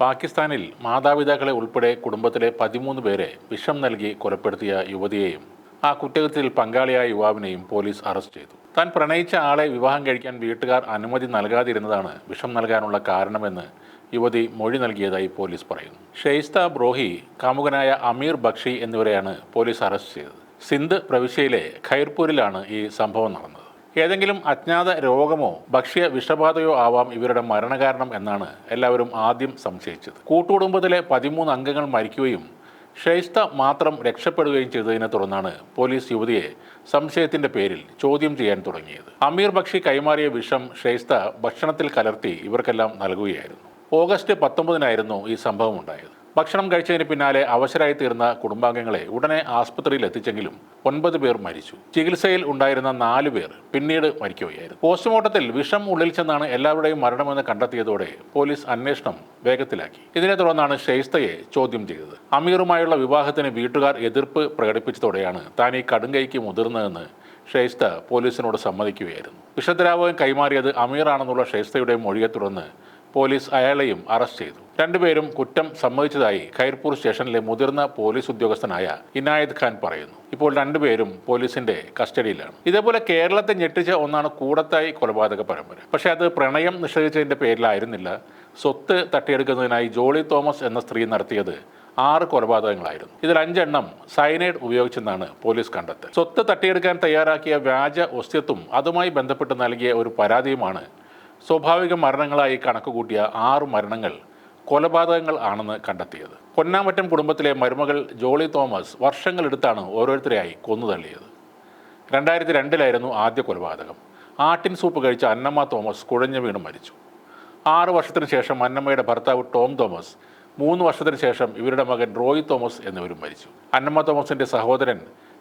പാകിസ്ഥാനിൽ മാതാപിതാക്കളെ ഉൾപ്പെടെ കുടുംബത്തിലെ പതിമൂന്ന് പേരെ വിഷം നൽകി കൊലപ്പെടുത്തിയ യുവതിയെയും ആ കുറ്റകൃത്യത്തിൽ പങ്കാളിയായ യുവാവിനെയും പോലീസ് അറസ്റ്റ് ചെയ്തു. താൻ പ്രണയിച്ച ആളെ വിവാഹം കഴിക്കാൻ വീട്ടുകാർ അനുമതി നൽകാതിരുന്നതാണ് വിഷം നൽകാനുള്ള കാരണമെന്ന് യുവതി മൊഴി നൽകിയതായി പോലീസ് പറയുന്നു. ഷെയ്സ്ത ബ്രോഹി കാമുകനായ അമീർ ബക്ഷി എന്നിവരെയാണ് പോലീസ് അറസ്റ്റ് ചെയ്തത്. സിന്ധ് പ്രവിശ്യയിലെ ഖൈർപൂരിലാണ് ഈ സംഭവം നടന്നത്. ഏതെങ്കിലും അജ്ഞാത രോഗമോ ഭക്ഷ്യ വിഷബാധയോ ആവാം ഇവരുടെ മരണകാരണം എന്നാണ് എല്ലാവരും ആദ്യം സംശയിച്ചത്. കൂട്ടുകുടുംബത്തിലെ പതിമൂന്ന് അംഗങ്ങൾ മരിക്കുകയും ഷെയ്സ്ത മാത്രം രക്ഷപ്പെടുകയും ചെയ്തതിനെ തുടർന്നാണ് പോലീസ് യുവതിയെ സംശയത്തിന്റെ പേരിൽ ചോദ്യം ചെയ്യാൻ തുടങ്ങിയത്. അമീർ ബക്ഷി കൈമാറിയ വിഷം ഷെയ്സ്ത ഭക്ഷണത്തിൽ കലർത്തി ഇവർക്കെല്ലാം നൽകുകയായിരുന്നു. ഓഗസ്റ്റ് പത്തൊമ്പതിനായിരുന്നു ഈ സംഭവം ഉണ്ടായത്. ഭക്ഷണം കഴിച്ചതിന് പിന്നാലെ അവശരായി തീർന്ന കുടുംബാംഗങ്ങളെ ഉടനെ ആസ്പത്രിയിൽ എത്തിച്ചെങ്കിലും ഒൻപത് പേർ മരിച്ചു. ചികിത്സയിൽ ഉണ്ടായിരുന്ന നാല് പേർ പിന്നീട് മരിക്കുകയായിരുന്നു. പോസ്റ്റ്മോർട്ടത്തിൽ വിഷം ഉള്ളിൽ ചെന്നാണ് എല്ലാവരുടെയും മരണമെന്ന് കണ്ടെത്തിയതോടെ പോലീസ് അന്വേഷണം വേഗത്തിലാക്കി. ഇതിനെ തുടർന്നാണ് ഷെയ്സ്തയെ ചോദ്യം ചെയ്തത്. അമീറുമായുള്ള വിവാഹത്തിന് വീട്ടുകാർ എതിർപ്പ് പ്രകടിപ്പിച്ചതോടെയാണ് താൻ ഈ കടുങ്കൈക്ക് മുതിർന്നതെന്ന് ഷെയ്സ്ത പോലീസിനോട് സമ്മതിക്കുകയായിരുന്നു. വിഷദ്രാവകം കൈമാറിയത് അമീറാണെന്നുള്ള ഷെയ്സ്തയുടെ മൊഴിയെ തുടർന്ന് പോലീസ് അയാളെയും അറസ്റ്റ് ചെയ്തു. രണ്ടുപേരും കുറ്റം സമ്മതിച്ചതായി ഖൈർപൂർ സ്റ്റേഷനിലെ മുതിർന്ന പോലീസ് ഉദ്യോഗസ്ഥനായ ഇനായത് ഖാൻ പറയുന്നു. ഇപ്പോൾ രണ്ടുപേരും പോലീസിന്റെ കസ്റ്റഡിയിലാണ്. ഇതേപോലെ കേരളത്തെ ഞെട്ടിച്ച ഒന്നാണ് കൂടത്തായി കൊലപാതക പരമ്പര. പക്ഷേ അത് പ്രണയം നിഷേധിച്ചതിന്റെ പേരിലായിരുന്നില്ല. സ്വത്ത് തട്ടിയെടുക്കുന്നതിനായി ജോളി തോമസ് എന്ന സ്ത്രീ നടത്തിയത് ആറ് കൊലപാതകങ്ങളായിരുന്നു. ഇതിൽ അഞ്ചെണ്ണം സൈനൈഡ് ഉപയോഗിച്ചെന്നാണ് പോലീസ് കണ്ടെത്തൽ. സ്വത്ത് തട്ടിയെടുക്കാൻ തയ്യാറാക്കിയ വ്യാജ ഒസ്യത്തും അതുമായി ബന്ധപ്പെട്ട് നൽകിയ ഒരു പരാതിയുമാണ് സ്വാഭാവിക മരണങ്ങളായി കണക്കുകൂട്ടിയ ആറ് മരണങ്ങൾ കൊലപാതകങ്ങൾ ആണെന്ന് കണ്ടെത്തിയത്. പൊന്നാമറ്റം കുടുംബത്തിലെ മരുമകൾ ജോളി തോമസ് വർഷങ്ങളെടുത്താണ് ഓരോരുത്തരെയായി കൊന്നു തള്ളിയത് രണ്ടായിരത്തി രണ്ടിലായിരുന്നു ആദ്യ കൊലപാതകം. ആട്ടിൻ സൂപ്പ് കഴിച്ച അന്നമ്മ തോമസ് കുഴഞ്ഞു വീണ് മരിച്ചു. ആറു വർഷത്തിന് ശേഷം അന്നമ്മയുടെ ഭർത്താവ് ടോം തോമസ് മൂന്ന് വർഷത്തിന് ശേഷം ഇവരുടെ മകൻ റോയ് തോമസ് എന്നിവരും മരിച്ചു. അന്നമ്മ തോമസിന്റെ സഹോദരൻ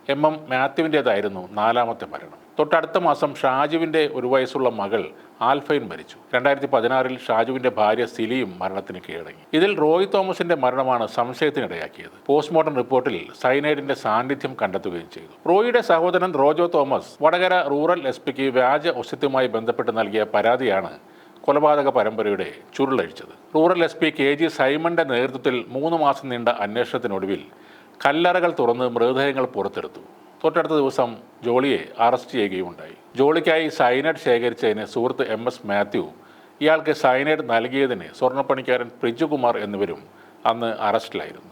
എം എം മാത്യുവിന്റേതായിരുന്നു നാലാമത്തെ മരണം. തൊട്ടടുത്ത മാസം ഷാജുവിന്റെ ഒരു വയസ്സുള്ള മകൾ ആൽഫൈൻ മരിച്ചു. രണ്ടായിരത്തി പതിനാറിൽ ഷാജുവിന്റെ ഭാര്യ സിലിയും മരണത്തിന് കീഴടങ്ങി. ഇതിൽ റോയ് തോമസിന്റെ മരണമാണ് സംശയത്തിനിടയാക്കിയത്. പോസ്റ്റ്മോർട്ടം റിപ്പോർട്ടിൽ സൈനൈഡിന്റെ സാന്നിധ്യം കണ്ടെത്തുകയും ചെയ്തു. റോയിയുടെ സഹോദരൻ റോജോ തോമസ് വടകര റൂറൽ എസ് പിക്ക് വ്യാജ ഒസ്യത്തുമായി ബന്ധപ്പെട്ട് നൽകിയ പരാതിയാണ് കൊലപാതക പരമ്പരയുടെ ചുരുളഴിച്ചത്. Rural S P K G സൈമന്റെ നേതൃത്വത്തിൽ മൂന്ന് മാസം നീണ്ട അന്വേഷണത്തിനൊടുവിൽ കല്ലറകൾ തുറന്ന് മൃതദേഹങ്ങൾ പുറത്തെടുത്തു. തൊട്ടടുത്ത ദിവസം ജോളിയെ അറസ്റ്റ് ചെയ്യുകയുണ്ടായി ജോളിക്കായി സൈനൈഡ് ശേഖരിച്ചതിന് സുഹൃത്ത് എം എസ് മാത്യു ഇയാൾക്ക് സൈനൈഡ് നൽകിയതിന് സ്വർണപ്പണിക്കാരൻ പ്രിജുകുമാർ എന്നിവരും അന്ന് അറസ്റ്റിലായിരുന്നു.